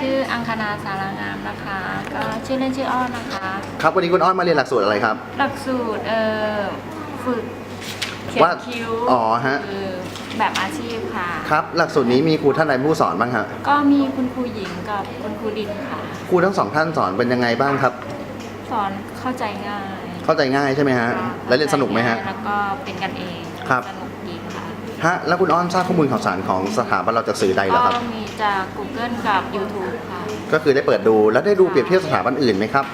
ชื่ออังคณาสารางามนะคะ ก็ชื่อเล่นชื่ออ้อนนะคะ ครับวันนี้คุณอ้อนมาเรียนหลักสูตรอะไรครับ หลักสูตรเอ่อฝึกเขียนวาดคิ้วอ๋อฮะ คือแบบอาชีพค่ะ ครับ หลักสูตรนี้มีครูท่านใดเป็นผู้สอนบ้างฮะก็มีคุณครูหญิงกับคุณครูดินค่ะ ครูทั้งสองท่านสอนเป็นยังไงบ้างครับ สอนเข้าใจง่ายเข้าใจง่ายใช่ไหมฮะ แล้วเรียนสนุกไหมฮะ แล้วก็เป็นกันเองครับ สนุกดีค่ะ ฮะแล้วคุณอ้อนทราบข้อมูลข่าวสารของสถาบันเราจากสื่อใดเหรอครับ ก็มีจาก Google กับ YouTube ค่ะ ก็คือได้เปิดดูแล้วได้ดูเปรียบเทียบสถาบันอื่นไหมครับ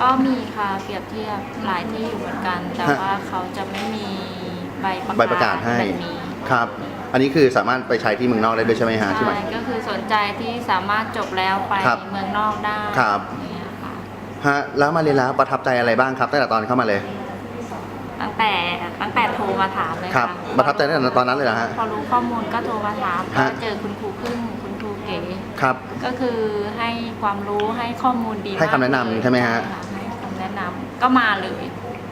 ก็มีค่ะเปรียบเทียบหลายที่อยู่เหมือนกัน แต่ฮะ ว่าเขาจะไม่มีใบประกาศใบประกาศให้แบบนี้ครับ อันนี้คือสามารถไปใช้ที่เมืองนอกได้ด้วยใช่ไหมฮะที่ใหม่ ใช่ก็คือสนใจที่สามารถจบแล้วไปครับเมืองนอกได้ครับ อย่างเงี้ยค่ะฮะแล้วมาเรียนแล้วประทับใจอะไรบ้างครับตั้งแต่ตอนเข้ามาเลย ตั้งแต่ตั้งแต่โทรมาถามเลยครับค่ะประทับใจตั้งแต่ตอนนั้นเลยเหรอฮะ พอรู้ข้อมูลก็โทรมาถามก็ฮะเจอคุณครูพึ่งคุณครูเก๋ ครับ ก็คือให้ความรู้ให้ข้อมูลดีให้คำแนะนำากเลยใช่ไหมฮะ ค่ให้คำแนะนำก็มาเลย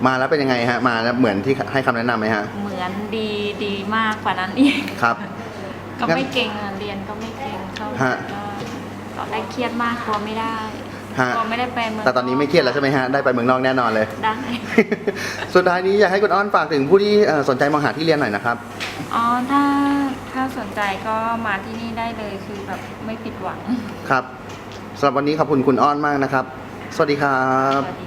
มาแล้วเป็นยังไงฮะ มาแล้วเหมือนที่ให้คำแนะนำไหมฮะ เหมือนดีดีมากกว่านั้นอีกครับ ก็ไม่เก่งอะเรียนก็ไม่เก่งเข้าฮะ ก็ตอนแรกเครียดมากกลัวไม่ได้ ฮะกลัวไม่ได้ไปเมืองแต่ตอนนี้ไม่เครียดแล้วใช่ไหมฮะ ได้ไปเมืองนอกแน่นอนเลย ได้ สุดท้ายนี้อยากให้คุณอ้อนฝากถึงผู้ที่เอ่อสนใจมองหาที่เรียนหน่อยนะครับ อ๋อ ถ้าถ้าสนใจก็มาที่นี่ได้เลยคือแบบไม่ผิดหวังครับสำหรับวันนี้ขอบคุณคุณอ้อนมากนะครับ สวัสดีครับ สวัสดี